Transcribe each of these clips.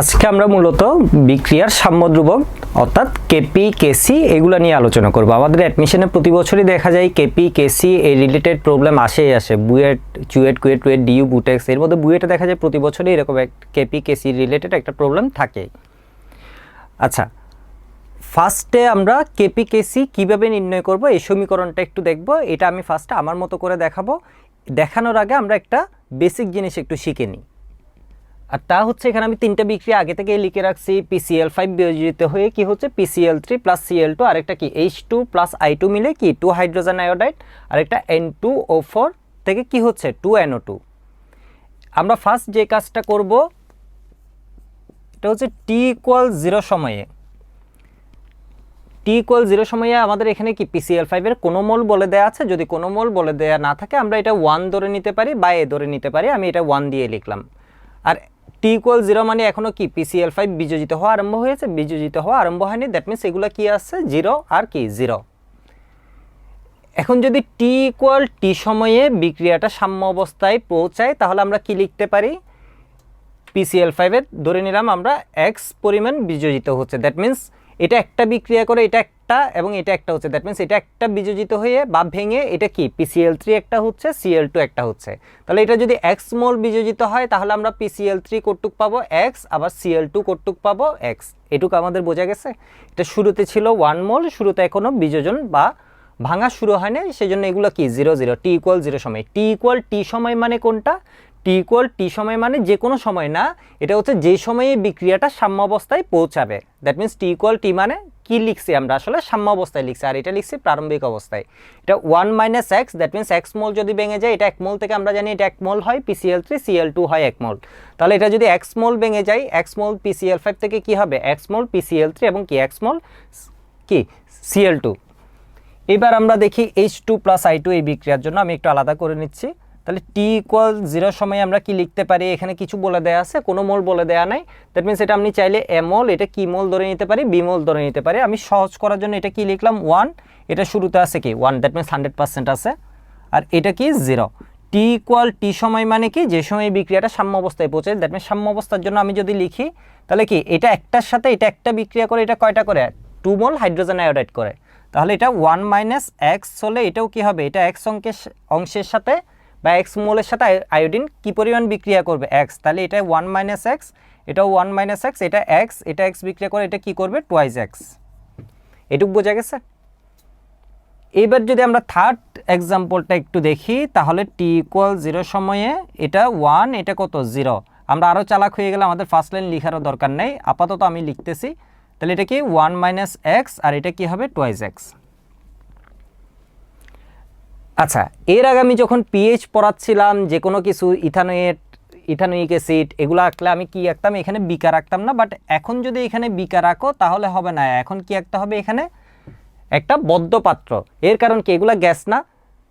আজকে আমরা মূলত বিক্রিয়ার সাম্যদ্রুবক অর্থাৎ কেপি কেসি এগুলো নিয়ে আলোচনা করব। আমাদের অ্যাডমিশনে প্রতি বছরই দেখা যায় কেপি কেসি এই রিলেটেড প্রবলেম আসেই আসে বুয়েট, চুয়েট, কুয়েট, টুয়েট, ডিউ, বুটেক্স, এর মধ্যে বুয়েটে দেখা যায় প্রতি বছরই এরকম এক কেপি কেসি রিলেটেড একটা প্রবলেম থাকে। আচ্ছা ফার্স্টে আমরা কেপি কেসি কীভাবে নির্ণয় করব, এই সমীকরণটা একটু দেখব। এটা আমি ফার্স্টে আমার মতো করে দেখাবো। দেখানোর আগে আমরা একটা বেসিক জিনিস একটু শিখে নিই। আর তা হচ্ছে এখানে আমি তিনটা বিক্রিয়া আগে থেকে লিখে রাখছি পিসিএল ফাইভ বিয়োজিত হয়ে কি হচ্ছে? PCl three plus Cl two আরেকটা কি? H two plus I two মিলে কি? টু হাইড্রোজেন আয়োডাইড আরেকটা এন টু ও ফোর থেকে কি হচ্ছে? টু এনও টু আমরা ফার্স্ট যে কাজটা করব, এটা হচ্ছে টি ইকুয়াল জিরো সময়ে। টি ইকুয়াল জিরো সময়ে আমাদের এখানে কি? পিসিএল ফাইভের কোনো মোল বলে দেওয়া আছে। যদি কোনো মোল বলে দেওয়া না থাকে, আমরা এটা ওয়ান ধরে নিতে পারি বা এ ধরে নিতে পারি। আমি এটা ওয়ান দিয়ে লিখলাম। আর টি ইকুয়াল জিরো মানে এখনও কি? পিসিএল ফাইভ বিযোজিত হওয়া আরম্ভ হয়েছে, বিযোজিত হওয়া আরম্ভ হয়নি দ্যাট মিনস এগুলো কি আছে? জিরো আর কি? জিরো এখন যদি টি ইকুয়াল টি সময়ে বিক্রিয়াটা সাম্য অবস্থায় পৌঁছায়, তাহলে আমরা কি লিখতে পারি? পিসিএল ফাইভের ধরে নিলাম আমরা এক্স পরিমাণ বিযোজিত হচ্ছে দ্যাট মিন্স এটা একটা বিক্রিয়া করে এটা একটা এবং এটা একটা হচ্ছে। দ্যাট মিন্স এটা একটা বিযোজিত হয়ে বা ভেঙে এটা কি? পিসিএল থ্রি একটা হচ্ছে সিএল টু একটা হচ্ছে। তাহলে এটা যদি এক্স মোল বিযোজিত হয়, তাহলে আমরা পিসিএল থ্রি কটুক পাবো এক্স আবার সিএল টু কটুক পাবো এক্স এটুকু আমাদের বোঝা গেছে? এটা শুরুতে ছিল ওয়ান মোল, শুরুতে এখনও বিযোজন বা ভাঙা শুরু হয় না সেই জন্য এগুলো কি? Zero zero t equal zero সময়। টি ইকুয়াল টি সময় মানে কোনটা? টি ইকুয়াল টি সময় মানে যে কোনো সময় না, এটা হচ্ছে যে সময়ে বিক্রিয়াটা সাম্য অবস্থায় পৌঁছাবে। That means t equal t মানে কি লিখছি আমরা? আসলে সাম্য অবস্থায় লিখছি, আর এটা লিখছি প্রারম্ভিক অবস্থায়। এটা one minus x that means x mole যদি ভেঙে যায়, এটা এক মোল থেকে আমরা জানি এটা এক মোল হয় পিসিএল থ্রি সিএল টু হয় এক মোল তাহলে এটা যদি এক্স মোল ভেঙে যায় এক্স মোল পিসিএল ফাইভ থেকে কি হবে? এক্স মোল পিসিএল থ্রি এবং কি? এক্স মোল কি? সিএল টু এবার আমরা দেখি H two plus I two এই বিক্রিয়ার জন্য, আমি একটু আলাদা করে নিচ্ছি। তাহলে টি ইকুয়াল জিরো সময় আমরা কি লিখতে পারি? এখানে কিছু বলে দেওয়া আছে, কোনো মোল বলে দেওয়া নাই। দ্যাট মিনস এটা আপনি চাইলে এ মোল, এটা কি মোল ধরে নিতে পারি বি মোল ধরে নিতে পারি। আমি সহজ করার জন্য এটা কি লিখলাম? ওয়ান এটা শুরুতে আছে কি? One that means hundred percent আছে। আর এটা কি? জিরো টি ইকুয়াল টি সময় মানে কি? যে সময় বিক্রিয়াটা সাম্য অবস্থায় পৌঁছে দ্যাট মিনস সাম্য অবস্থার জন্য আমি যদি লিখি, তাহলে কি? এটা একটার সাথে এটা একটা বিক্রিয়া করে এটা কয়টা করে? টু মোল হাইড্রোজেন আয়োডাইড করে। তাহলে এটা ওয়ান মাইনাস এক্স হলে এটাও কি হবে? এটা এক্স অঙ্কের, অংশের সাথে বা এক্স মোলের সাথে আয়োডিন কী পরিমাণ বিক্রিয়া করবে? এক্স তাহলে এটা ওয়ান মাইনাস এক্স এটাও ওয়ান মাইনাস এক্স এটা এক্স এটা এক্স বিক্রিয়া করে এটা কি করবে? টুয়াইজ এক্স এটুকু বোঝা গেছে? এবার যদি আমরা থার্ড এক্সাম্পলটা একটু দেখি, তাহলে টি ইকুয়াল জিরো সময়ে এটা ওয়ান এটা কত? জিরো আমরা আরও চালাক হয়ে গেলে আমাদের ফার্স্ট লাইন লিখারও দরকার নেই। আপাতত আমি লিখতেছি। তাহলে এটা কি? ওয়ান মাইনাস এক্স আর এটা কি হবে? টুয়াইজ এক্স আচ্ছা এর আগে আমি যখন পিএইচ পড়াচ্ছিলাম, যে কোনো কিছু ইথানোয়েট ইথানোয়িক অ্যাসিড এগুলো আঁকলে আমি কি আঁকতাম? এখানে বিকা রাখতাম না বাট এখন যদি এখানে বিকা রাখো তাহলে হবে না। এখন কি আঁকতে হবে এখানে? একটা বদ্ধ পাত্র। এর কারণ কি? এগুলো গ্যাস না।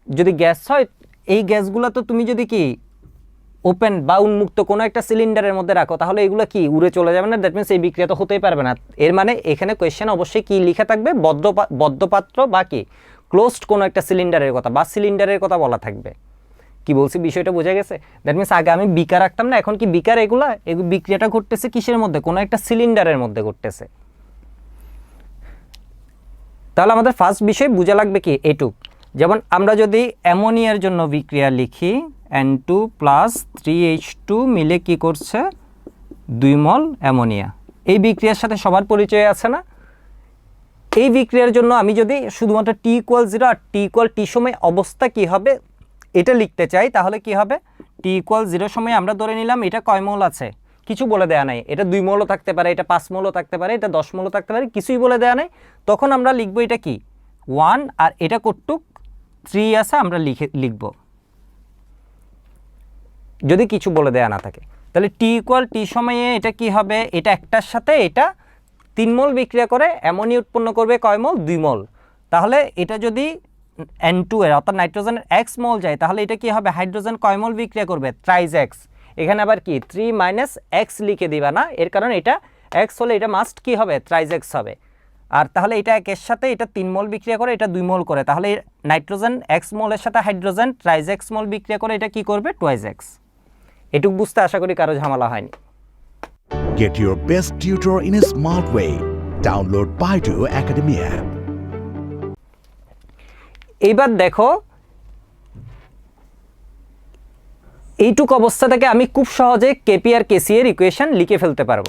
যদি গ্যাস হয়, এই গ্যাসগুলো তো তুমি যদি কি ওপেন বা উন্মুক্ত কোনো একটা সিলিন্ডারের মধ্যে রাখো, তাহলে এগুলো কি, উড়ে চলে যাবে না? দ্যাট মিনস এই বিক্রিয়া তো হতেই পারবে না। এর মানে এখানে কোয়েশ্চেন অবশ্যই কি লেখা থাকবে? বদ্ধ পা- বদ্ধ পাত্র বা কি? ক্লোজড কোনো একটা সিলিন্ডারের কথা বা সিলিন্ডারের কথা বলা থাকবে। কি বলছি? বিষয়টা বোঝা গেছে? দ্যাট মিনস আগে আমি বিকার রাখতাম না, এখন কি বিকার এগুলা এগুলো বিক্রিয়াটা ঘটতেছে কিসের মধ্যে? কোনো একটা সিলিন্ডারের মধ্যে ঘটতেছে। তাহলে আমাদের ফার্স্ট বিষয় বোঝা লাগবে কি? এটুক যেমন আমরা যদি অ্যামোনিয়ার জন্য বিক্রিয়া লিখি N two plus three H two মিলে কি করছে? দুই মল অ্যামোনিয়া। এই বিক্রিয়ার সাথে সবার পরিচয় আছে না? এই বিক্রিয়ার জন্য আমি যদি শুধুমাত্র টি ইকুয়াল জিরো আর টি ইকুয়াল টি সময় অবস্থা কি হবে এটা লিখতে চাই, তাহলে কি হবে? টি ইকুয়াল জিরো সময় আমরা ধরে নিলাম, এটা কয় মোল আছে? কিছু বলে দেয়া নাই। এটা দুই মোলও থাকতে পারে, এটা পাঁচ মোলও থাকতে পারে, এটা দশ মোলও থাকতে পারে, কিছুই বলে দেয়া নাই। তখন আমরা লিখব এটা কি? ওয়ান আর এটা কটুক থ্রি আছে, আমরা লিখে, লিখব। যদি কিছু বলে দেয়া না থাকে। তাহলে টি ইকুয়াল টি সময়ে এটা কি হবে? এটা একটার সাথে এটা তিন মোল বিক্রিয়া করে এমনই উৎপন্ন করবে কয় মোল? দুই মোল। তাহলে এটা যদি এন টু এর, অর্থাৎ নাইট্রোজেনের এক্স মোল যায়, তাহলে এটা কি হবে? হাইড্রোজেন কয় মোল বিক্রিয়া করবে? ট্রাইজ এক্স এখানে আবার কি? থ্রি মাইনাস এক্স লিখে দিবা না? এর কারণ এটা এক্স হলে এটা মাস্ট কি হবে? ট্রাইজ এক্স হবে। আর তাহলে এটা একের সাথে এটা তিন মোল বিক্রিয়া করে এটা দুই মোল করে। তাহলে নাইট্রোজেন এক্স মোলের সাথে হাইড্রোজেন ট্রাইজ এক্স মোল বিক্রিয়া করে এটা কি করবে? টুয়াইজ এক্স এটুক বুঝতে আশা করি কারও ঝামেলা হয়নি। Get your best tutor in a smart way. Download Baidu Academy app. এইবার দেখো, এইটুক অবস্থা থেকে আমি খুব সহজে কেপি আর কেসি এর ইকুয়েশন লিখে ফেলতে পারব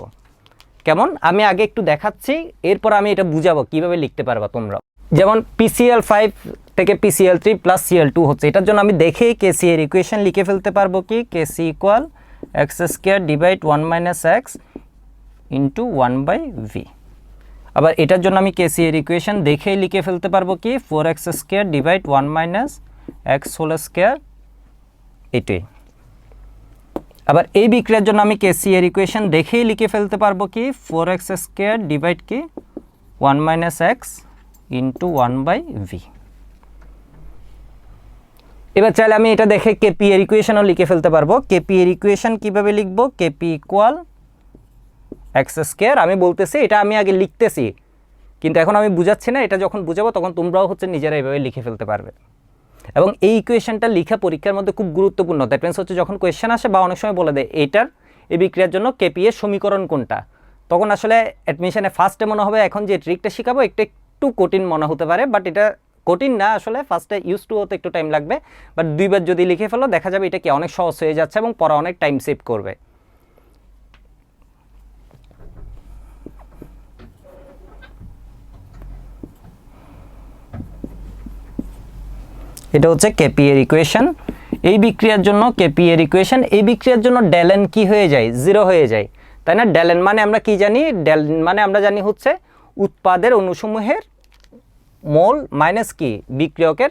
কেমন আমি আগে একটু দেখাচ্ছি, এরপর আমি এটা বুঝাবো, কীভাবে লিখতে পারবা তোমরা যেমন পিসিএল ফাইভ থেকে PCl three plus Cl two হচ্ছে, এটার জন্য আমি দেখেই কেসি এর ইকুয়েশন লিখে ফেলতে পারব কি KC equal x square divide one minus x into one by V আবার এটার জন্য আমি কেসি এর ইকুয়েশন দেখেই লিখে ফেলতে পারব কি? Four x square divide one minus x whole square এটাই। আবার এই বিক্রিয়ার জন্য আমি কেসি এর ইকুয়েশন দেখেই লিখে ফেলতে পারব কি? ফোর এক্স স্কোয়ার ডিভাইড কি? One minus x into one by V এবার চাইলে আমি এটা দেখে কেপি এর ইকুয়েশনও লিখে ফেলতে পারব। কেপি এর ইকুয়েশন কীভাবে লিখব? কেপি ইকুয়াল এক্স স্কোয়ার আমি বলতেছি, এটা আমি আগে লিখতেছি। কিন্তু এখন আমি বুঝাচ্ছি না, এটা যখন বুঝাবো তখন তোমরাও হচ্ছে নিজেরা এইভাবে লিখে ফেলতে পারবে। এবং এই ইকুয়েশনটা লিখা পরীক্ষার মধ্যে খুব গুরুত্বপূর্ণ। দ্যাট মিনস হচ্ছে যখন কোয়েশ্চেন আসে বা অনেক সময় বলে দেয় এইটার এই বিক্রিয়ার জন্য কেপি এর সমীকরণ কোনটা? তখন আসলে অ্যাডমিশনে ফার্স্টে মনে হবে এখন যে ট্রিকটা শেখাবো, একটু একটু কঠিন মনে হতে পারে বাট এটা কঠিন না আসলে ফার্স্টে ইউজ টু হতে একটু টাইম লাগবে। বাট দুইবার যদি লিখে ফেলো, দেখা যাবে এটা কি অনেক সহজ হয়ে যাচ্ছে এবং পড়া অনেক টাইম সেভ করবে। এটা হচ্ছে কেপি এর ইকুয়েশন এই বিক্রিয়ার জন্য কেপি এর ইকুয়েশন এই বিক্রিয়ার জন্য ডেলেন কি হয়ে যায়? জিরো হয়ে যায়। তাই না? ডেলেন মানে আমরা কি জানি? ডেলেন মানে আমরা জানি হচ্ছে উৎপাদের অনুসমূহের মোল মাইনাস কি? বিক্রিয়কের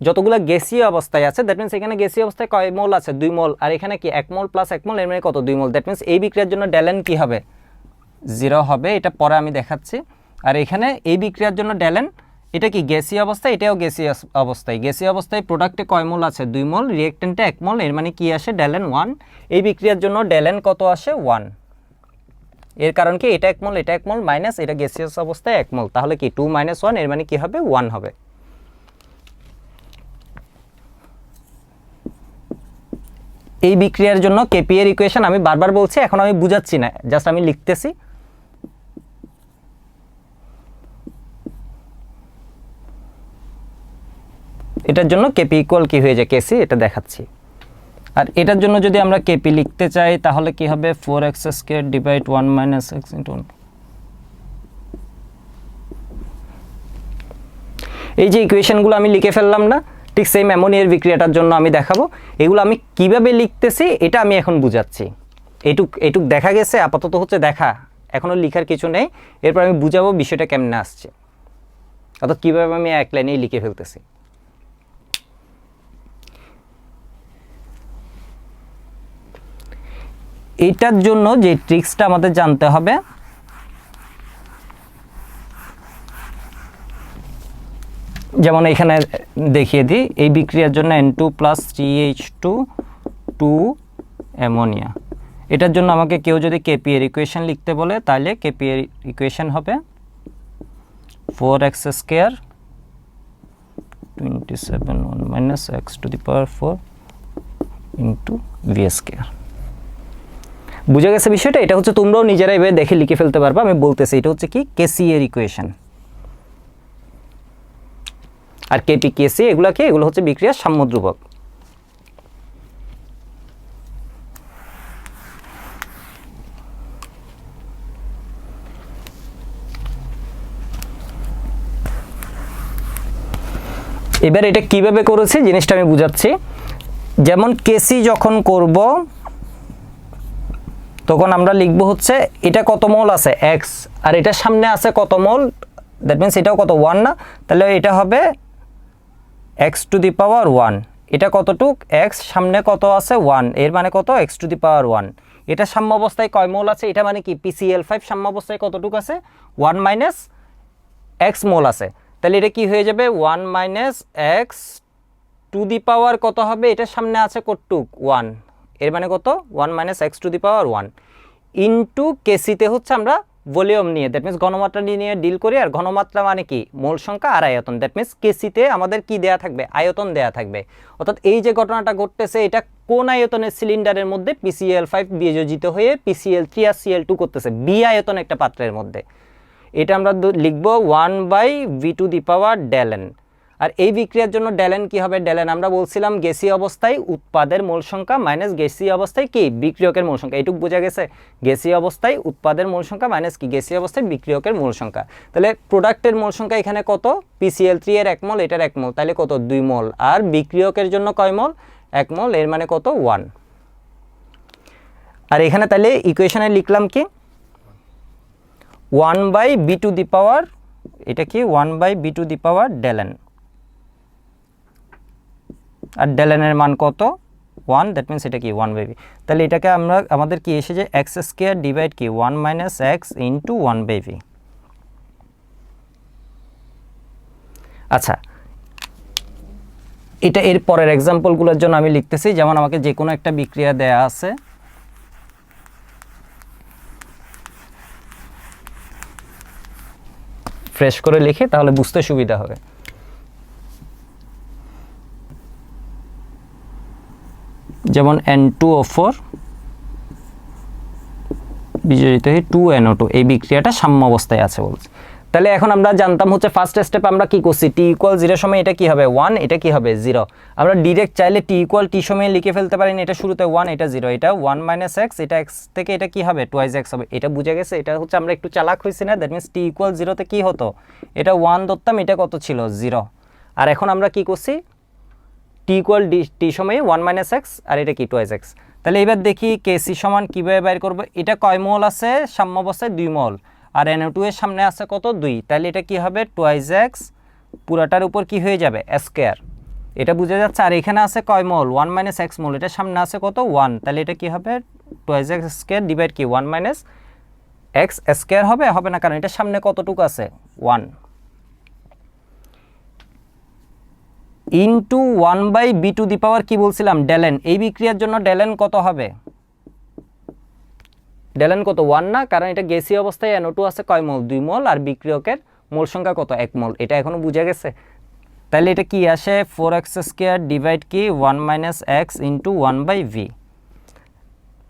যতগুলো গ্যাসীয় অবস্থায় আছে দ্যাট মিনস এখানে গ্যাসীয় অবস্থায় কয় মোল আছে? দুই মোল। আর এখানে কি এক মোল প্লাস এক মোল, এর মানে কত? দুই মোল। দ্যাট মিনস এই বিক্রিয়ার জন্য ডেলেন কি হবে? জিরো হবে। এটা পরে আমি দেখাচ্ছি। আর এখানে এই বিক্রিয়ার জন্য ডেলেন এটা কি গ্যাসীয় অবস্থা এটাও গ্যাসীয় অবস্থায়। গ্যাসীয় অবস্থায় প্রোডাক্টে কয় মোল আছে? দুই মোল। রিয়েক্টেন্টে এক মোল। এর মানে কি আসে? ডেলেন ওয়ান। এই বিক্রিয়ার জন্য ডেলেন কত আসে? ওয়ান। এর কারণ কি? এটা এক মোল, এটা এক মোল মাইনাস এটা গ্যাসিয়াস অবস্থায় এক মোল। তাহলে কি টু মাইনাস ওয়ানের মানে কি হবে? ওয়ান হবে। এই বিক্রিয়ার জন্য কেপিএর ইকুয়েশন আমি বারবার বলছি, এখন আমি বুঝাচ্ছি না। জাস্ট আমি লিখতেছি। এটার জন্য কেপি ইকুয়াল কী হয়ে যায়? কেসি এটা দেখাচ্ছি। আর এটার জন্য যদি আমরা কেপি লিখতে চাই, তাহলে কি হবে? Four x square divide one minus x into এই যে ইকুয়েশনগুলো আমি লিখে ফেললাম না, ঠিক সেই অ্যামোনিয়ার বিক্রিয়াটার জন্য আমি দেখাবো। এগুলো আমি কীভাবে লিখতেছি, এটা আমি এখন বুঝাচ্ছি। এটুক এটুক দেখা গেছে, আপাতত হচ্ছে দেখা। এখনও লিখার কিছু নেই। এরপর আমি বুঝাবো বিষয়টা কেমনে আসছে। অর্থাৎ কীভাবে আমি এক লাইনেই লিখে ফেলতেছি। এটার জন্য যে ট্রিক্সটা আমাদের জানতে হবে, যেমন এখানে দেখিয়ে দিই, এই বিক্রিয়ার জন্য N two plus three H two two ammonia এটার জন্য আমাকে কেউ যদি কেপি এর ইকুয়েশন লিখতে বলে, তাহলে কেপি এর ইকুয়েশন হবে four x square twenty seven one minus x two the power four into V square বুঝে গেছে বিষয়টা? এটা হচ্ছে তোমরাও নিজেরাই দেখে লিখে ফেলতে পারবা, আমি বলতেছি, এটা হচ্ছে কি? কেসি এর ইকুয়েশন আর কেপি কেসি এগুলো কি? এগুলো হচ্ছে বিক্রিয়ার সাম্যদ্রুবক এবার এটা কীভাবে করেছি? জিনিসটা আমি বুঝাচ্ছি। যেমন কেসি যখন করব তখন আমরা লিখব হচ্ছে, এটা কত মোল আছে? এক্স আর এটার সামনে আছে কত মোল? দ্যাট মিনস এটাও কত? ওয়ান না? তাহলে এটা হবে x to the power one এটা কতটুক? এক্স সামনে কত আছে? ওয়ানের মানে কত? X to the power one এটা সাম্য অবস্থায় কয় মোল আছে? এটা মানে কি? পিসিএল ফাইভ সাম্য অবস্থায় কতটুক আছে? ওয়ান মাইনাস এক্স মোল আছে। তাহলে এটা কি হয়ে যাবে? One minus x to the power কত হবে? এটার সামনে আছে কতটুক? ওয়ান এর মানে কত? One minus X to the power one into কেসিতে হচ্ছে আমরা ভলিউম নিয়ে দ্যাট মিনস ঘনমাত্রা নিয়ে ডিল করি, আর ঘনমাত্রা মানে কি? মোল সংখ্যা আর আয়তন দ্যাট মিনস কেসিতে আমাদের কি দেয়া থাকবে? আয়তন দেয়া থাকবে। অর্থাৎ এই যে ঘটনাটা ঘটতেছে, এটা কোন আয়তনের সিলিন্ডারের মধ্যে? পিসিএল ফাইভ বিয়োজিত হয়ে পিসিএল থ্রি আর সিএল টু করতেছে। বি আয়তন একটা পাত্রের মধ্যে। এটা আমরা লিখব one by V to the power del n আর এই বিক্রিয়ার জন্য ডেলেন কি হবে? ডেলেন, আমরা বলছিলাম গেসি অবস্থায় উৎপাদের মূল সংখ্যা মাইনাস গেসি অবস্থায় কি? বিক্রিয়কের মূল সংখ্যা। এইটুকু বোঝা গেছে? গেসি অবস্থায় উৎপাদের মূল সংখ্যা মাইনাস কি? গেসি অবস্থায় বিক্রিয়কের মূল সংখ্যা। তাহলে প্রোডাক্টের মোল সংখ্যা এখানে কত? পিসিএল থ্রি এর এক মল, এটার এক মল। তাহলে কত? দুই মোল। আর বিক্রিয়কের জন্য কয় মোল? এক মল, এর মানে কত? ওয়ান আর এখানে তাহলে ইকুয়েশনে লিখলাম কি? One by V to the power এটা কি? One by V to the power del n. আর ডেলেনের মান কত? ওয়ান দ্যাট মিনস এটা কি? ওয়ান বেবি তাহলে এটাকে আমরা, আমাদের কি এসেছে এক্স স্কোয়ার ডিভাইড কি? One minus X into one by V আচ্ছা। এটা এর পরের এক্সাম্পলগুলোর জন্য আমি লিখতেছি। যেমন আমাকে যে কোনো একটা বিক্রিয়া দেয়া আছে। ফ্রেশ করে লিখে তাহলে বুঝতে সুবিধা হবে। যেমন এন টু ও ফোর বিজড়িত হয়ে টু এনও টু এই বিক্রিয়াটা সাম্য অবস্থায় আছে বলছে। তাহলে এখন আমরা জানতাম হচ্ছে ফার্স্ট স্টেপ আমরা কি করছি? টি ইকুয়াল জিরো সময় এটা কি হবে? ওয়ান এটা কি হবে? জিরো আমরা ডিরেক্ট চাইলে টি ইকুয়াল টি সময় লিখে ফেলতে পারি না, এটা শুরুতে ওয়ান এটা জিরো এটা ওয়ান মাইনাস এক্স এটা এক্স থেকে এটা কি হবে? টুয়াইজ এক্স হবে। এটা বুঝে গেছে? এটা হচ্ছে আমরা একটু চালাক হয়েছি না? দ্যাট মিনস টি ইকুয়াল জিরোতে কী হতো? এটা ওয়ান ধরতাম, এটা কত ছিল? জিরো আর এখন আমরা কি করছি? টি ইকুয়াল ডি টি সময়ে ওয়ান মাইনাস এক্স আর এটা কি টুয়াইজ এক্স তাহলে এবার দেখি কেসি সমান কীভাবে বাইর করব? এটা কয় মোল আছে? সাম্য অবস্থায় দুই মোল। আর এন টু এর সামনে আছে কত? দুই। তাহলে এটা কি হবে? টুয়াইজ এক্স পুরাটার উপর কি হয়ে যাবে? স্কোয়ার এটা বোঝা যাচ্ছে? আর এখানে আছে কয় mole? One minus X mole. এটার সামনে আছে কত? ওয়ান তাহলে এটা কি হবে? টুয়াইজ এক্স স্কোয়ার ডিভাইড কি? ওয়ান মাইনাস এক্স স্কোয়ার হবে? হবে না? কারণ এটার সামনে কতটুকু আছে? One into one by V to the power কী বলছিলাম? Del n. এই বিক্রিয়ার জন্য ডেলেন কত হবে? ডেলেন কত? ওয়ান না, কারণ এটা গেসি অবস্থায় এনও টু আছে কয় মোল? দুই মোল, আর বিক্রিয়কের মোল সংখ্যা কত? এক মোল। এটা এখনও বুঝে গেছে। তাহলে এটা কি আসে? ফোর এক্স স্কোয়ার ডিভাইড কি? One minus X into one by V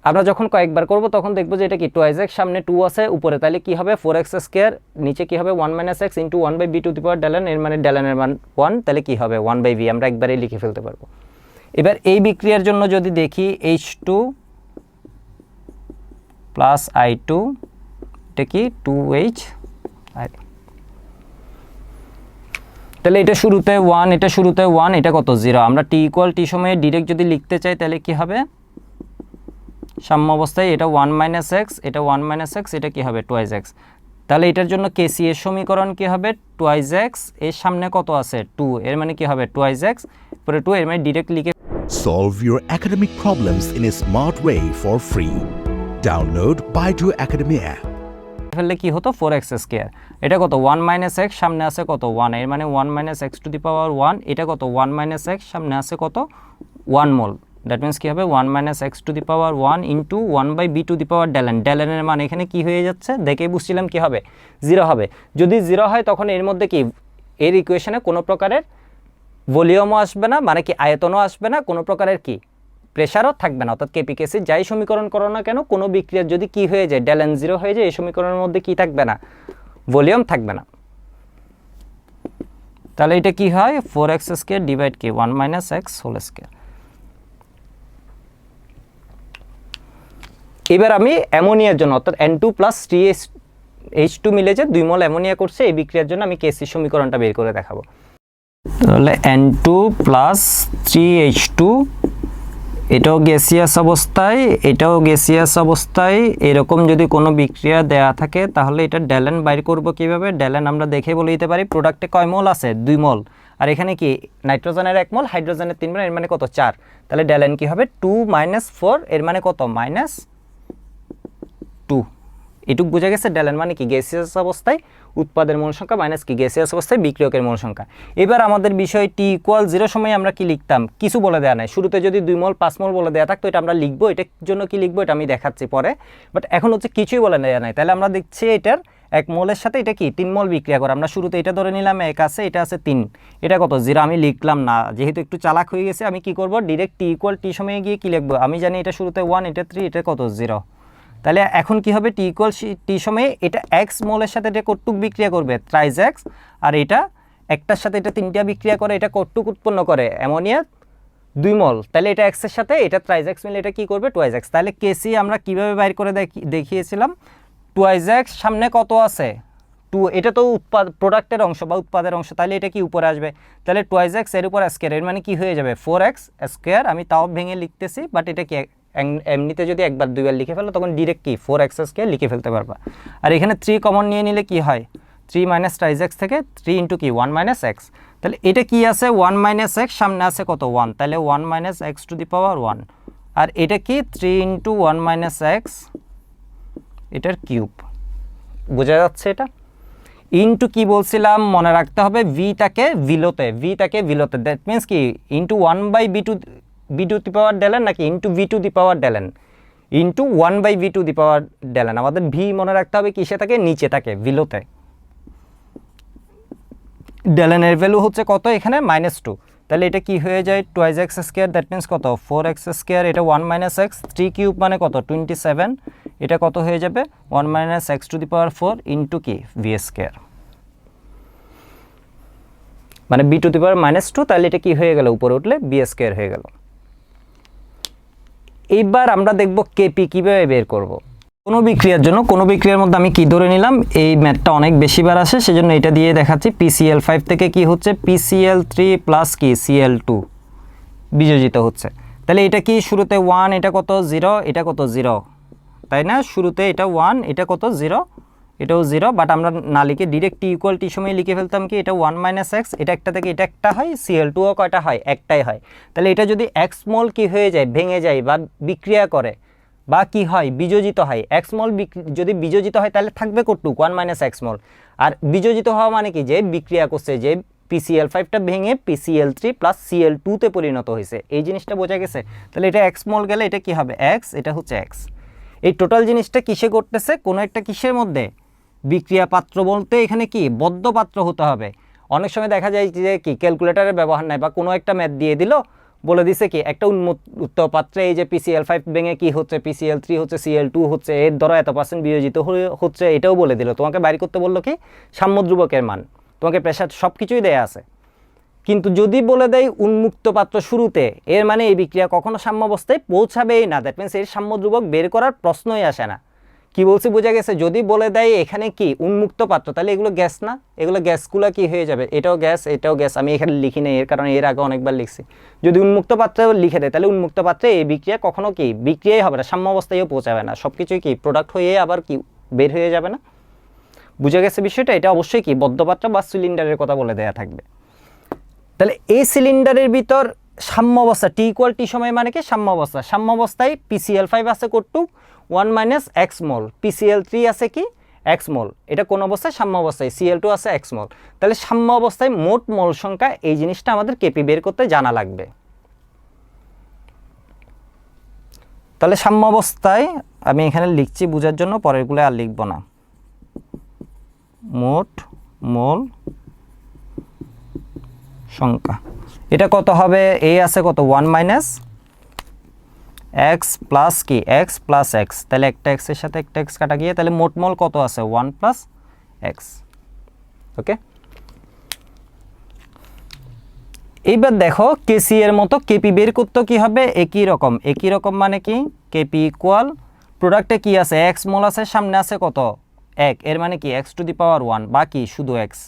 আমরা যখন কয়েকবার করব, তখন দেখব যে এটা কি টুয়াইজ এক্স সামনে টু আছে, উপরে তাহলে কি হবে? ফোর এক্স স্কোয়ার নিচে কি হবে? One minus X into one by V to the power del n এর মানে ডেলেনের মান ওয়ান তাহলে কি হবে? ওয়ান বাই ভি আমরা একবারেই লিখে ফেলতে পারব। এবার এই বিক্রিয়ার জন্য যদি দেখি H two plus I two এটা কি টু এইচ তাহলে এটা শুরুতে ওয়ান এটা শুরুতে ওয়ান এটা কত? জিরো আমরা টি ইকুয়াল টি সময়ে ডিরেক্ট যদি লিখতে চাই, তাহলে কি হবে? সাম্য অবস্থায় এটা ওয়ান মাইনাস এক্স এটা ওয়ান মাইনাস এক্স এটা কি হবে? টুয়াইজ এক্স তাহলে এটার জন্য কেসি এর সমীকরণ কি হবে? টুয়াইজ এক্সের সামনে কত আছে? টু এর মানে কি হবে? টুয়াইজ এক্স পরে টু এর মানে ডিরেক্ট লিখে Solve your academic problems in a smart way for free. Download Baidu Academy app. ফেললে কি হতো? ফোর এক্স স্কোয়ার এটা কত? ওয়ান মাইনাস এক্স সামনে আছে কত? ওয়ানের মানে one minus X to the power one এটা কত? ওয়ান মাইনাস এক্স সামনে আছে কত? ওয়ান মোল দ্যাট মিনস কী হবে? One minus X to the power one into one by V to the power del n ডেলেনের মান এখানে কি হয়ে যাচ্ছে? দেখেই বুঝছিলাম কি হবে? জিরো হবে। যদি জিরো হয়, তখন এর মধ্যে কি? এর ইকুয়েশনে কোনো প্রকারের ভলিউমও আসবে না মানে কি আয়তনও আসবে না, কোনো প্রকারের কি? প্রেশারও থাকবে না। অর্থাৎ কেপিকেসি যাই সমীকরণ করো না কেন, কোনো বিক্রিয়ার যদি কি হয়ে যায় ডেলেন জিরো হয়ে যায়, এই সমীকরণের মধ্যে কি থাকবে না? ভলিউম থাকবে না। তাহলে এটা কি হয়? ফোর এক্স স্কোয়ার ডিভাইড কি one minus X whole square এবার আমি অ্যামোনিয়ার জন্য, অর্থাৎ N two plus T H H two মিলে যে দুই মল অ্যামোনিয়া করছে, এই বিক্রিয়ার জন্য আমি কেসি সমীকরণটা বের করে দেখাবো। তাহলে N two plus three H two এটাও গ্যাসিয়াস অবস্থায়, এটাও গ্যাসিয়াস অবস্থায়, এরকম যদি কোনো বিক্রিয়া দেয়া থাকে, তাহলে এটা ড্যালেন বাইর করব কীভাবে? ড্যালেন আমরা দেখে বলে দিতে পারি প্রোডাক্টে কয় মল আছে? দুই মল। আর এখানে কি নাইট্রোজেনের এক মল হাইড্রোজেনের তিন মল, এর মানে কত? চার। তাহলে ড্যালেন কি হবে? টু মাইনাস ফোর এর মানে কত? মাইনাস এটুক বোঝা গেছে ডেলেন মানে কি? গ্যাসিয়াস অবস্থায় উৎপাদের মূল সংখ্যা মাইনাস কি? গ্যাসিয়াস অবস্থায় বিক্রিয়কের মূল সংখ্যা এবার আমাদের বিষয় টি ইকুয়াল জিরো সময় আমরা কি লিখতাম? কিছু বলে দেওয়া নাই। শুরুতে যদি দুই মল, পাঁচ মল বলে দেওয়া থাকতো, এটা আমরা লিখব। এটার জন্য কি লিখব? এটা আমি দেখাচ্ছি পরে। বাট এখন হচ্ছে কিছুই বলে দেওয়া নাই। তাহলে আমরা দেখছি এটার এক মোলের সাথে এটা কি? তিন মোল বিক্রিয়া করে। আমরা শুরুতে এটা ধরে নিলাম, এক আছে, এটা আছে তিন। এটা কত? জিরো আমি লিখলাম না। যেহেতু একটু চালাক হয়ে গেছে, আমি কি করব? ডিরেক্ট টি ইকুয়াল টি সময়ে গিয়ে কি লিখব? আমি জানি এটা শুরুতে ওয়ান এটা থ্রি এটা কত? জিরো তাহলে এখন কি হবে? টি ইকুয়াল টি সময়ে এটা এক্স মোলের সাথে এটা কটুক বিক্রিয়া করবে ট্রাইজ এক্স আর এটা একটার সাথে এটা তিনটা বিক্রিয়া করে, এটা কটুক উৎপন্ন করে, অ্যামোনিয়া দুই মল। তাহলে এটা এক্সের সাথে, এটা ট্রাইজ এক্স মিলে এটা কি করবে? টুয়াইজ এক্স তাহলে কেসি আমরা কীভাবে বাইর করে দেখি- দেখিয়েছিলাম? টুয়াইজ এক্স সামনে কত আছে? টু, এটা তো উৎপাদ প্রোডাক্টের অংশ বা উৎপাদের অংশ, তাহলে এটা কি উপরে আসবে? তাহলে টুয়াইজ এক্সের উপর স্কোয়ার এর মানে কি হয়ে যাবে? ফোর এক্স স্কোয়ার আমি তাও ভেঙে লিখতেছি বাট এটা কি এমনিতে যদি একবার দুইবার লিখে ফেলো, তখন ডিরেক্ট কি? ফোর এক্স স্কোয়ার লিখে ফেলতে পারবা। আর এখানে থ্রি কমন নিয়ে নিলে কি হয়? থ্রি মাইনাস ট্রাইজ এক্স থেকে থ্রি ইন্টু কি? ওয়ান মাইনাস এক্স তাহলে এটা কি আছে? ওয়ান মাইনাস এক্স সামনে আছে কত? ওয়ান তাহলে one minus X to the power one আর এটা কি? Three into one minus X এটার কিউব বোঝা যাচ্ছে এটা? ইনটু কি বলছিলাম? মনে রাখতে হবে ভিটাকে ভিলোতে ভিটাকে ভিলোতে দ্যাট মিন্স কি? Into one by V to V to the power del n নাকি into V to the power del n into one by V to the power del n আমাদের ভি মনে রাখতে হবে কিসে থাকে? নিচে থাকে ভিলোতে ডেলেনের ভ্যালু হচ্ছে কত এখানে? মাইনাস টু তাহলে এটা কি হয়ে যায়? Twice X square that means কত? ফোর এক্স স্কোয়ার এটা one minus X three cube মানে কত? টোয়েন্টি সেভেন এটা কত হয়ে যাবে? One minus X to the power four into কি? ভি স্কোয়ার মানে V to the power minus two তাহলে এটা কি হয়ে গেল? উপরে উঠলে বি স্কোয়ার হয়ে গেল। এইবার আমরা দেখব কেপি কীভাবে বের করব। কোনো বিক্রিয়ার জন্য, কোনো বিক্রিয়ার মধ্যে আমি কি ধরে নিলাম? এই ম্যাথটা অনেক বেশিবার আসে, সেজন্য এটা দিয়ে দেখাচ্ছি। পিসিএল ফাইভ থেকে কি হচ্ছে? পিসিএল থ্রি প্লাস কি? সিএল টু বিযোজিত হচ্ছে। তাহলে এটা কি? শুরুতে ওয়ান এটা কত? জিরো এটা কত? জিরো তাই না? শুরুতে এটা ওয়ান এটা কত? জিরো এটাও জিরো বাট আমরা না লিখে ডিরেক্ট ইকুয়াল টি সময় লিখে ফেলতাম কি? এটা ওয়ান মাইনাস এক্স এটা একটা থেকে এটা একটা হয় সিএল টুও কয়টা হয়? একটাই হয়। তাহলে এটা যদি এক্স মল কি হয়ে যায়, ভেঙে যায় বা বিক্রিয়া করে, বা কি হয়? বিযোজিত হয়। এক্সমল যদি বিযোজিত হয়, তাহলে থাকবে কটুক ওয়ান মাইনাস এক্স মল আর বিযোজিত হওয়া মানে কি? যে বিক্রিয়া করছে, যে পিসিএল ফাইভটা ভেঙে পিসিএল থ্রি প্লাস সিএল টুতে পরিণত হয়েছে। এই জিনিসটা বোঝা গেছে? তাহলে এটা এক্স মল গেলে এটা কি হবে? এক্স এটা হচ্ছে এক্স এই টোটাল জিনিসটা কিসে করতেছে কোনো একটা কিসের মধ্যে। বিক্রিয়া পাত্র বলতে এখানে কি বদ্ধ পাত্র হতে হবে? অনেক সময় দেখা যায় যে কি ক্যালকুলেটারের ব্যবহার নাই বা কোনো একটা ম্যাথ দিয়ে দিল, বলে দিছে কি একটা উন্মুক্ত পাত্রে এই যে পিসিএল ফাইভ ভেঙে কি হচ্ছে পিসিএল থ্রি হচ্ছে সিএল টু হচ্ছে, এর ধরো এত পার্সেন্ট বিয়োজিত হচ্ছে, এটাও বলে দিল। তোমাকে বাইর করতে বলল কি সাম্য ধ্রুবকের মান। তোমাকে প্রেশার সব কিছুই দেয়া আছে। কিন্তু যদি বলে দেয় উন্মুক্ত পাত্র শুরুতে, এর মানে এই বিক্রিয়া কখনো সাম্যাবস্থায় পৌঁছাবেই না। দ্যাট মিনস এর সাম্য ধ্রুবক বের করার প্রশ্নই আসে না। কি বলছি, বোঝা গেছে? যদি বলে দেয় এখানে কি? উন্মুক্ত পাত্র, তাহলে এগুলো গ্যাস না? এগুলো গ্যাসগুলো কি হয়ে যাবে? এটাও গ্যাস এটাও গ্যাস। আমি এখানে লিখি নাই, এর কারণে এর আগে অনেকবার লিখছি। যদি উন্মুক্ত পাত্রে লিখে দেয়, তাহলে উন্মুক্ত পাত্রে এই বিক্রিয়া কখনো কি? বিক্রিয়াই হবে না, সাম্যাবস্থায়ও পৌঁছাবে না। সব কিছুই কি? প্রোডাক্ট হয়ে আবার কি বের হয়ে যাবে না? বুঝে গেছে বিষয়টা? এটা অবশ্যই কি? বদ্ধপাত্র বা সিলিন্ডারের কথা বলে দেয়া থাকবে। তাহলে এই সিলিন্ডারের ভিতর সাম্য অবস্থা টি ইকুয়াল টি সময় মানে কি? সাম্য অবস্থা সাম্য অবস্থায় পিসিএল ফাইভ আছে কটুক one minus X mole, PCL three আছে কি? X mole. এটা কোন অবস্থায়? সাম্য অবস্থায়। সিএল টু আছে এক্স মোল। তাহলে সাম্য অবস্থায় মোট মোল সংখ্যা এই জিনিসটা আমাদের কেপি বের করতে জানা লাগবে। তাহলে সাম্য অবস্থায় আমি এখানে লিখছি, বোঝার জন্য পরেরগুলো আর লিখব না। মোট মোল সংখ্যা। এটা কত হবে? এ আছে কত? ওয়ান মাইনাস এক্স প্লাস কি? এক্স প্লাস এক্স তাহলে একটা এক্সের সাথে একটা এক্স কাটা গিয়ে তাহলে মোট মল কত আছে? ওয়ান প্লাস এক্স ওকে এইবার দেখো কেসি এর মতো কেপি বের করতে কি হবে? একই রকম। একই রকম মানে কি? কেপি ইকুয়াল প্রোডাক্টে কি আছে? এক্স মোল আছে, সামনে আছে কত? এক। এর মানে কি? X to the power one বাকি শুধু এক্স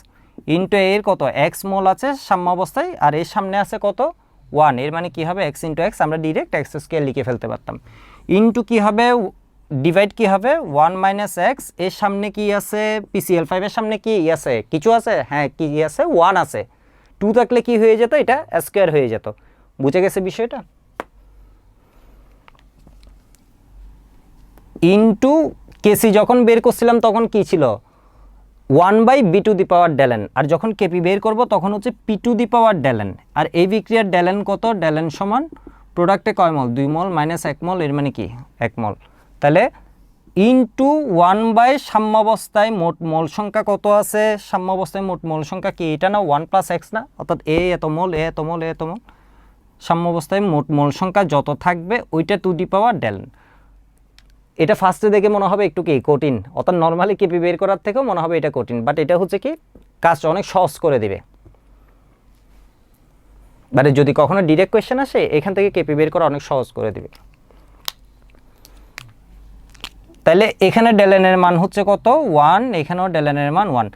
ইন্টু এর কত? এক্স মোল আছে সাম্য অবস্থায়, আর এর সামনে আছে কত? ওয়ান, এর মানে কী হবে? এক্স ইন্টু এক্স আমরা ডিরেক্ট এক্স স্কোয়ার লিখে ফেলতে পারতাম। ইন্টু কী হবে? ডিভাইড কি হবে? ওয়ান মাইনাস এক্সের সামনে কি আছে? পিসিএল ফাইভের সামনে কি আছে? কিছু আছে? হ্যাঁ কি আছে? ওয়ান আছে। টু থাকলে কি হয়ে যেত? এটা স্কোয়ার হয়ে যেত। বুঝে গেছে বিষয়টা? ইনটু কেসি যখন বের করছিলাম তখন কি ছিল? One by V to the power del n. আর যখন কেপি বের করব, তখন হচ্ছে পি টু দি পাওয়ার ডেলেন। আর এই বিক্রিয়ার ডেলেন কত? ডেলেন সমান প্রোডাক্টে কয় মল? দুই মল মাইনাস এক মল, এর মানে কি? এক মল। তাহলে ইনটু ওয়ান বাই সাম্যাবস্থায় মোট মল সংখ্যা কত আছে? সাম্যাবস্থায় মোট মল সংখ্যা কি? এটা না ওয়ান প্লাস এক্স না? অর্থাৎ এ এত মোল এ এত মোল এ এত মোল। সাম্যাবস্থায় মোট মল সংখ্যা যত থাকবে, ওইটা টু দি পাওয়ার ডেলেন। এটা ফার্স্টে দেখে মনে হবে একটু কি কঠিন। অর্থাৎ নর্মালি কেপি বের করার থেকেও মনে হবে এটা কঠিন। বাট এটা হচ্ছে কি, কাজটা অনেক সহজ করে দেবে। মানে যদি কখনো ডিরেক্ট কোয়েশ্চেন আসে, এখান থেকে কেপি বের করা অনেক সহজ করে দেবে। তাহলে এখানে ডেলেনের মান হচ্ছে কত? ওয়ান এখানেও ডেলেনের মান ওয়ান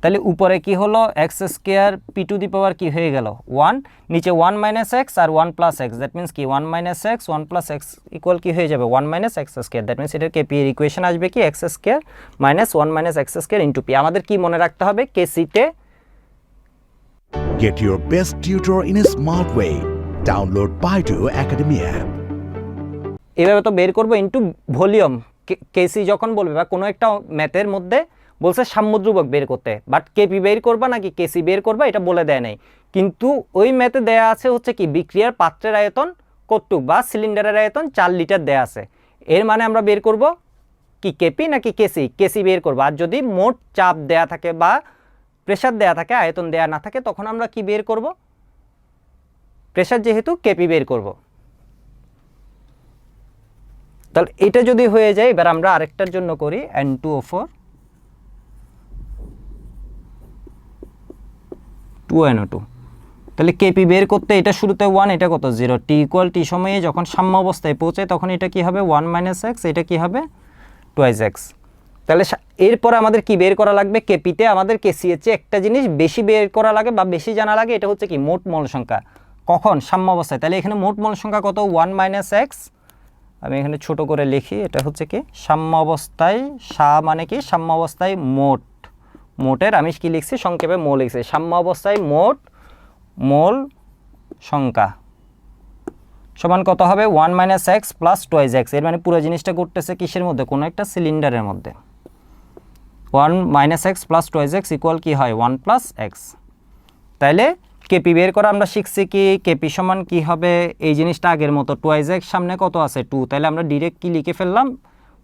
তাহলে উপরে কি হলো? X square P to the power কি হয়ে গেল? ওয়ান নিচে one minus X R one plus X that means কি? One minus X one plus X equal কি হয়ে যাবে? One minus X square that means এটার কেপি এর ইকুয়েশন আসবে কি? X square minus one minus X square into P আমাদের কি মনে রাখতে হবে? কে সিটে Get your best tutor in a smart way. Download Baidu Academy app. এভাবে তো বের করব ইন্টু ভলিউম কেসি যখন বলবে বা কোনো একটা ম্যাথের মধ্যে বলছে সাম্যদ্রুবক বের করতে। বাট কেপি বের করবা নাকি কেসি বের করবা এটা বলে দেয় নাই। কিন্তু ওই ম্যাথে দেয়া আছে হচ্ছে কি, বিক্রিয়ার পাত্রের আয়তন কতটুক বা সিলিন্ডারের আয়তন চার লিটার দেয়া আছে। এর মানে আমরা বের করব কি কেপি নাকি কেসি কেসি বের করব। আর যদি মোট চাপ দেয়া থাকে বা প্রেশার দেয়া থাকে, আয়তন দেয়া না থাকে, তখন আমরা কি বের করব? প্রেশার যেহেতু কেপি বের করব। তাহলে এটা যদি হয়ে যায়, এবার আমরা আরেকটার জন্য করি N two O four two N O two তাহলে কেপি বের করতে এটা শুরুতে ওয়ান এটা কত? জিরো টি ইকুয়াল টি সময়ে যখন সাম্য অবস্থায় পৌঁছে তখন এটা কি হবে? ওয়ান মাইনাস এক্স এটা কি হবে? টুয়াইজ এক্স তাহলে এরপর আমাদের কি বের করা লাগবে? কেপিতে আমাদের কেসি এর চেয়ে একটা জিনিস বেশি বের করা লাগে বা বেশি জানা লাগে, এটা হচ্ছে কি? মোট মল সংখ্যা। কখন? সাম্য অবস্থায়। তাহলে এখানে মোট মল সংখ্যা কত? ওয়ান মাইনাস এক্স আমি এখানে ছোট করে লিখি, এটা হচ্ছে কি? সাম্য অবস্থায় সা মানে কি? সাম্য অবস্থায় মোট। মোটের, আমি কি লিখছি? সংক্ষেপে মোল লিখছি। সাম্য অবস্থায় মোট মোল সংখ্যা সমান কত হবে? One minus X plus twice X. এর মানে পুরো জিনিসটা করতেছে কিসের মধ্যে? কোনো একটা সিলিন্ডারের মধ্যে। One minus X plus twice X equal কী হয়? One plus X. তাইলে কেপি বের করা আমরা শিখছি কি? কেপি সমান কি হবে? এই জিনিসটা আগের মতো। টোয়াইজ এক্স সামনে কত আছে? টু। তাহলে আমরা ডিরেক্ট কি লিখে ফেললাম?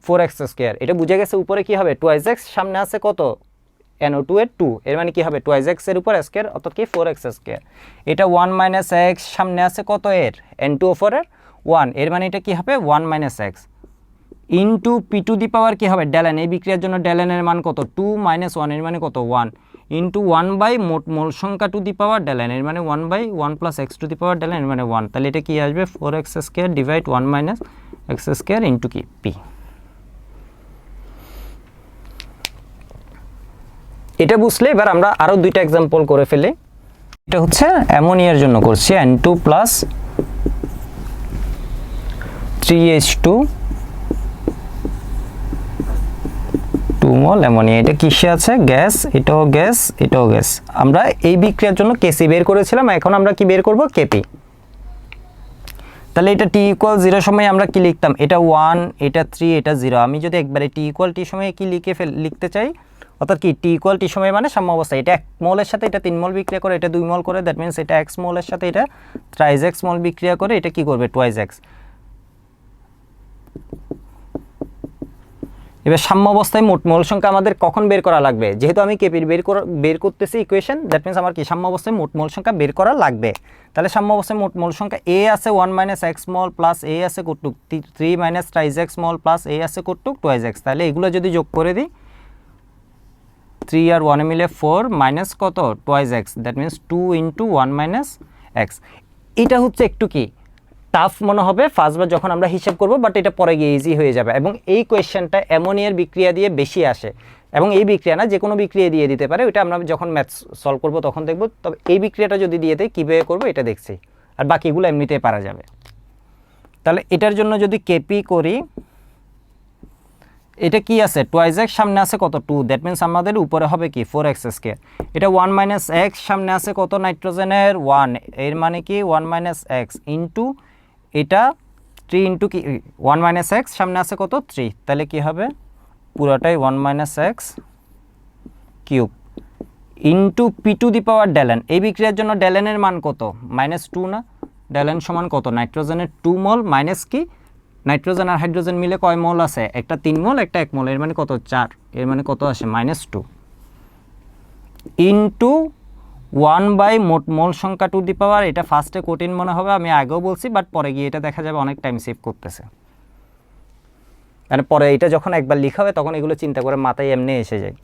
Four X square. এটা বুঝে গেছে উপরে কি হবে? টোয়াইজ এক্স সামনে আছে কত? এনও টু এর টু এর মানে কি হবে? টোয়াইজ এক্সের উপর স্কোয়ার অর্থাৎ কি? ফোর এক্স স্কোয়ার এটা ওয়ান মাইনাস এক্স সামনে আছে কত এর? এন টু ও ফোর এর ওয়ানের মানে এটা কি হবে? One minus X into P to the power কী হবে? ডেলেন এই বিক্রিয়ার জন্য ডেলেনের মান কত? টু মাইনাস ওয়ানের মানে কত? ওয়ান ইন্টু ওয়ান বাই মোট মোল সংখ্যা to the power del n এর মানে one by one plus X to the power del n এর মানে ওয়ান তাহলে এটা কি আসবে? Four X square divide one minus X square into কি? পি এটা বুঝলে এবার আমরা আরও দুইটা এক্সাম্পল করে ফেলি। এটা হচ্ছে অ্যামোনিয়ার জন্য করছি N two plus three H two two mole ammonia এটা কিসে আছে? গ্যাস এটাও গ্যাস এটাও গ্যাস আমরা এই বিক্রিয়ার জন্য কেসি বের করেছিলাম, এখন আমরা কি বের করব? কেপি তাহলে এটা টি ইকুয়াল জিরো সময় আমরা কি লিখতাম? এটা ওয়ান এটা থ্রি এটা জিরো আমি যদি একবারে টি ইকুয়াল টি সময়ে কি লিখে লিখতে চাই? অর্থাৎ কি? টি ইকুয়াল টি সময় মানে সাম্য অবস্থা। এটা এক মলের সাথে এটা তিন মল বিক্রিয়া করে, এটা দুই মল করে দ্যাট মিনস এটা এক্স মলের সাথে এটা থ্রাইজ এক্স মল বিক্রিয়া করে, এটা কি করবে? টুয়াইজ এক্স এবার সাম্য অবস্থায় মোট মোল সংখ্যা আমাদের কখন বের করা লাগবে? যেহেতু আমি কেপির বের বের করতেছি ইকুয়েশন দ্যাট মিনস আমার কি? সাম্য অবস্থায় মোট মোল সংখ্যা বের করা লাগবে। তাহলে সাম্য অবস্থায় মোট মোল সংখ্যা এ আছে one minus X mole plus এ আছে কটুক three minus thrice X mole plus এ আছে কটুক টুয়াইজ এক্স তাহলে এগুলো যদি যোগ করে দিই থ্রি আর ওয়ানে মিলে ফোর মাইনাস কত? Twice X that means two into one minus X এটা হচ্ছে একটু কি? টাফ মনে হবে ফার্স্টবার যখন আমরা হিসাব করব বাট এটা পরে গিয়ে ইজি হয়ে যাবে। এবং এই কোয়েশ্চেনটা অ্যামোনিয়ার বিক্রিয়া দিয়ে বেশি আসে। এবং এই বিক্রিয়া না যে কোনো বিক্রিয়া দিয়ে দিতে পারে। ওইটা আমরা যখন ম্যাথস সলভ করব তখন দেখব। তবে এই বিক্রিয়াটা যদি দিয়ে দেয় কীভাবে করব এটা দেখছি। আর বাকিগুলো এমনিতেই পারা যাবে। তাহলে এটার জন্য যদি কেপি করি এটা কি আছে? টুয়াইজ এক্স সামনে আছে কত? টু দ্যাট মিনস আমাদের উপরে হবে কি? ফোর এক্স স্কোয়ার এটা ওয়ান মাইনাস এক্স সামনে আছে কত? নাইট্রোজেনের ওয়ানের মানে কি? ওয়ান মাইনাস এক্স ইন্টু এটা থ্রি ইন্টু কি? ওয়ান মাইনাস এক্স সামনে আছে কত? থ্রি তাহলে কি হবে? পুরোটাই one minus X cube into P to the power del n এই বিক্রিয়ার জন্য ডেলেনের মান কত? মাইনাস টু না? ডেলেন সমান কত? নাইট্রোজেনের টু মল মাইনাস কি? নাইট্রোজেন আর হাইড্রোজেন মিলে কয় মল আছে? একটা তিন মল, একটা এক মল, এর মানে কত চার? এর মানে কত আসে? Minus two. Into one by মোট মোল সংখ্যা টু দি পাওয়ার, এটা ফার্স্টে কঠিন মনে হবে, আমি আগেও বলছি, বাট পরে গিয়ে এটা দেখা যাবে, অনেক টাইম সেভ করতেছে। মানে পরে এটা যখন একবার লেখা হবে, তখন এগুলো চিন্তা করে মাথায় এমনি এসে যায়।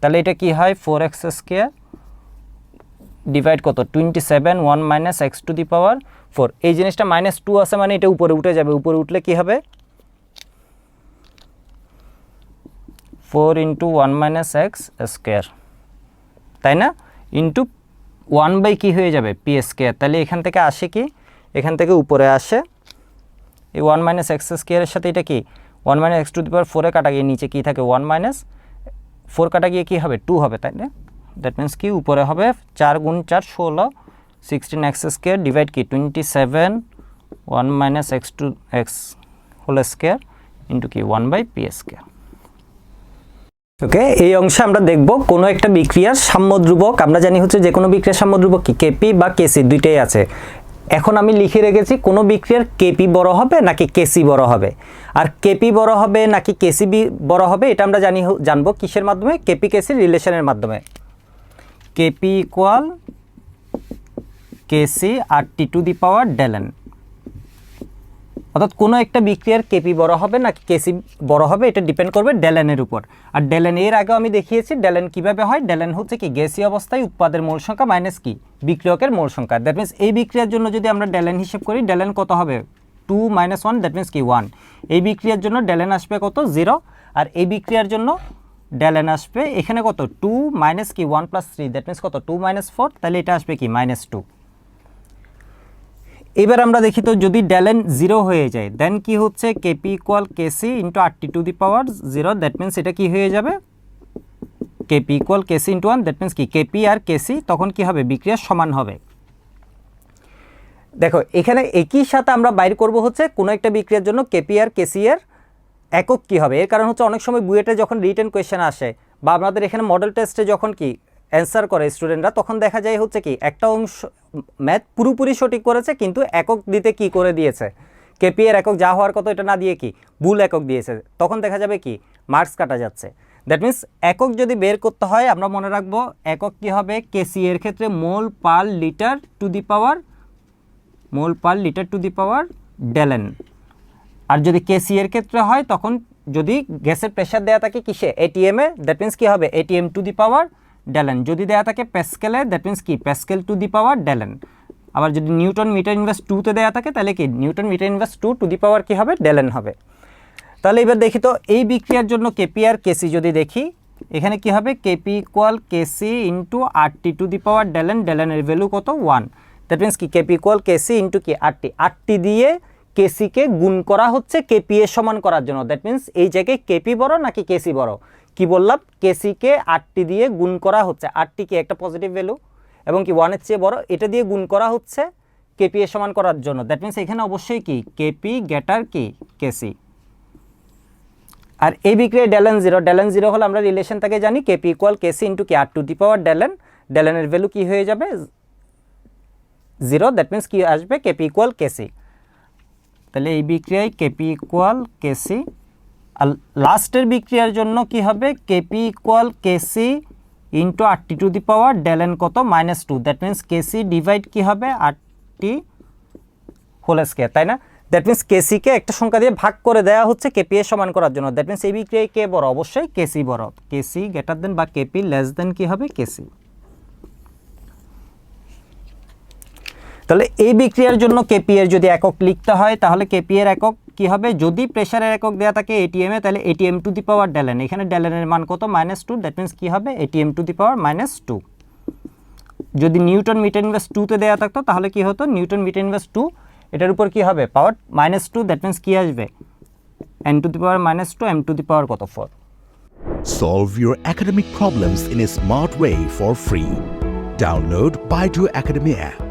তাহলে এটা কি হয়? ফোর এক্স স্কোয়ার ডিভাইড কত? Twenty seven one minus X to the power four. এই জিনিসটা মাইনাস টু আছে মানে এটা উপরে উঠে যাবে। উপরে উঠলে কি হবে? Four into one minus X square তাই না? ইন্টু ওয়ান বাই কী হয়ে যাবে? পি স্কোয়ার তাহলে এখান থেকে আসে কি? এখান থেকে উপরে আসে। এই ওয়ান মাইনাস এক্স স্কোয়ারের সাথে এটা কি? One minus X to the power ফোরে কাটা গিয়ে নিচে কী থাকে? ওয়ান মাইনাস ফোর কাটা গিয়ে কী হবে? টু হবে, তাই না? দ্যাট মিন্স কি? উপরে হবে চার গুণ চার ষোলো সিক্সটিন এক্স স্কোয়ার ডিভাইড কি twenty seven one minus X two X whole square into কি one by P square okay এই অংশে আমরা দেখব কোনো একটা বিক্রিয়ার সাম্যধ্রুবক আমরা জানি হচ্ছে যে কোনো বিক্রিয়ার সাম্যধ্রুবক কি কেপি বা কেসি দুইটাই আছে। এখন আমি লিখে রেখেছি, কোনো বিক্রিয়ার কেপি বড় হবে নাকি কেসি বড় হবে? আর কেপি বড় হবে নাকি কেসি বড় হবে, এটা আমরা জানি জানব কিসের মাধ্যমে? কেপি কেসি রিলেশনের মাধ্যমে। KP equal KC R T to the power del n. অর্থাৎ কোনো একটা বিক্রিয়ার কেপি বড় হবে নাকি কেসি বড় হবে, এটা ডিপেন্ড করবে ডেলেনের উপর। আর ডেলেন এর আগেও আমি দেখিয়েছি, ডেলেন কীভাবে হয়? ডেলেন হচ্ছে কি, গ্যাসীয় অবস্থায় উৎপাদের মোল সংখ্যা মাইনাস কি? বিক্রিয়কের মোল সংখ্যা। দ্যাট মিন্স এই বিক্রিয়ার জন্য যদি আমরা ডেলেন হিসেব করি, ডেলেন কত হবে? Two minus one that means কি? ওয়ান এই বিক্রিয়ার জন্য ডেলেন আসবে কত? জিরো আর এই বিক্রিয়ার জন্য ডেলেন আসবে এখানে কত? টু মাইনাস কি? One plus three that means কত? টু মাইনাস ফোর তাহলে এটা আসবে কি? মাইনাস টু এবার আমরা দেখি তো যদি ডেলেন জিরো হয়ে যায় দেন কি হচ্ছে? KP equal KC into R T to the power zero that means এটা কি হয়ে যাবে? KP equal KC into one that means কি? কেপি আর কেসি তখন কি হবে? বিক্রিয়া সমান হবে। দেখো, এখানে একই সাথে আমরা বাইর করব হচ্ছে কোনো একটা বিক্রিয়ার জন্য কেপি আর কেসি এর একক কি হবে? এর কারণ হচ্ছে অনেক সময় বুয়েটে যখন রিটেন কোয়েশ্চেন আসে বা আমাদের এখানে মডেল টেস্টে যখন কি অ্যান্সার করে স্টুডেন্টরা, তখন দেখা যায় হচ্ছে কি, একটা অংশ ম্যাথ পুরোপুরি সঠিক করেছে, কিন্তু একক দিতে কি করে দিয়েছে? কেপি এর একক যা হওয়ার কথা, এটা না দিয়ে কি? ভুল একক দিয়েছে। তখন দেখা যাবে কি মার্কস কাটা যাচ্ছে। দ্যাট মিন্স একক যদি বের করতে হয়, আমরা মনে রাখব একক কি হবে? কেসি এর ক্ষেত্রে mole per litre to the power, mole per litre to the power del n. আর যদি কেসি এর ক্ষেত্রে হয়, তখন যদি গ্যাসের প্রেশার দেওয়া থাকে কিসে? এটিএমে দ্যাট মিন্স কি হবে? ATM to the power del n. যদি দেওয়া থাকে প্যাসকেলে দ্যাট মিন্স কি? Pascal to the power del n. আবার যদি নিউটন মিটার ইনভার্স টুতে দেওয়া থাকে, তাহলে কি? Newton metre inverse two to the power কি হবে? ডেলেন হবে। তাহলে এবার দেখি তো, এই বিক্রিয়ার জন্য কেপি আর কেসি যদি দেখি, এখানে কি হবে? KP equal KC into R T to the power del n. ডেলেনের value কত? ওয়ান দ্যাট মিন্স কি? কেপি ইকুয়াল কেসি ইন্টু কি? আরটি আরটি দিয়ে কেসিকে গুণ করা হচ্ছে কেপি এর সমান করার জন্য। দ্যাট মিন্স এই জায়গায় কেপি বড় নাকি কেসি বড়? কি বললাম? কেসিকে আটটি দিয়ে গুণ করা হচ্ছে। আটটি কি একটা পজিটিভ ভ্যালু এবং কি ওয়ানের চেয়ে বড়? এটা দিয়ে গুণ করা হচ্ছে কেপি এর সমান করার জন্য। দ্যাট মিন্স এখানে অবশ্যই কি? কেপি গেটার কি? কেসি আর এই বিক্রিয়া ডেলেন জিরো ডেলেন জিরো হলে আমরা রিলেশন থেকে জানি কেপি ইকুয়াল কেসি ইন্টু কি আর টু দি পাওয়ার ডেলেন ডেলেনের ভ্যালু কি হয়ে যাবে? জিরো দ্যাট মিন্স কি আসবে? কেপি ইকুয়াল কেসি তাহলে এই বিক্রিয়ায় কেপি ইকুয়াল কেসি লাস্টের বিক্রিয়ার জন্য কি হবে? KP equal KC into R T the power del n কত? Minus two that means KC divide কি হবে? আর টি হোল স্কোয়ার তাই না? দ্যাট মিন্স কেসিকে একটা সংখ্যা দিয়ে ভাগ করে দেওয়া হচ্ছে কেপি এর সমান করার জন্য। দ্যাট মিন্স এই বিক্রিয়ায় কে বড়? অবশ্যই কেসি বড়। কেসি গ্রেটার দেন বা কেপি লেস দেন কি হবে? কেসি তাহলে এই বিক্রিয়ার জন্য কেপি এর যদি একক লিখতে হয়, তাহলে কেপি এর একক কি হবে? যদি প্রেশারের একক দেওয়া থাকে এটিএম তাহলে এটিএম টু দি পাওয়ার ডেলেন এখানে ডেলেনের মান কত? মাইনাস টু দ্যাট মিন্স কি হবে? ATM to the power minus two যদি নিউটন মিটার ইনভার্স টুতে দেওয়া থাকতো, তাহলে কি হতো? নিউটন মিটার ইনভার্স টু এটার উপর কি হবে? Power minus two that means কি আসবে? N to the power minus two M to the power কত? Four Solve your academic problems in a smart way for free. Download Baidu Academy app.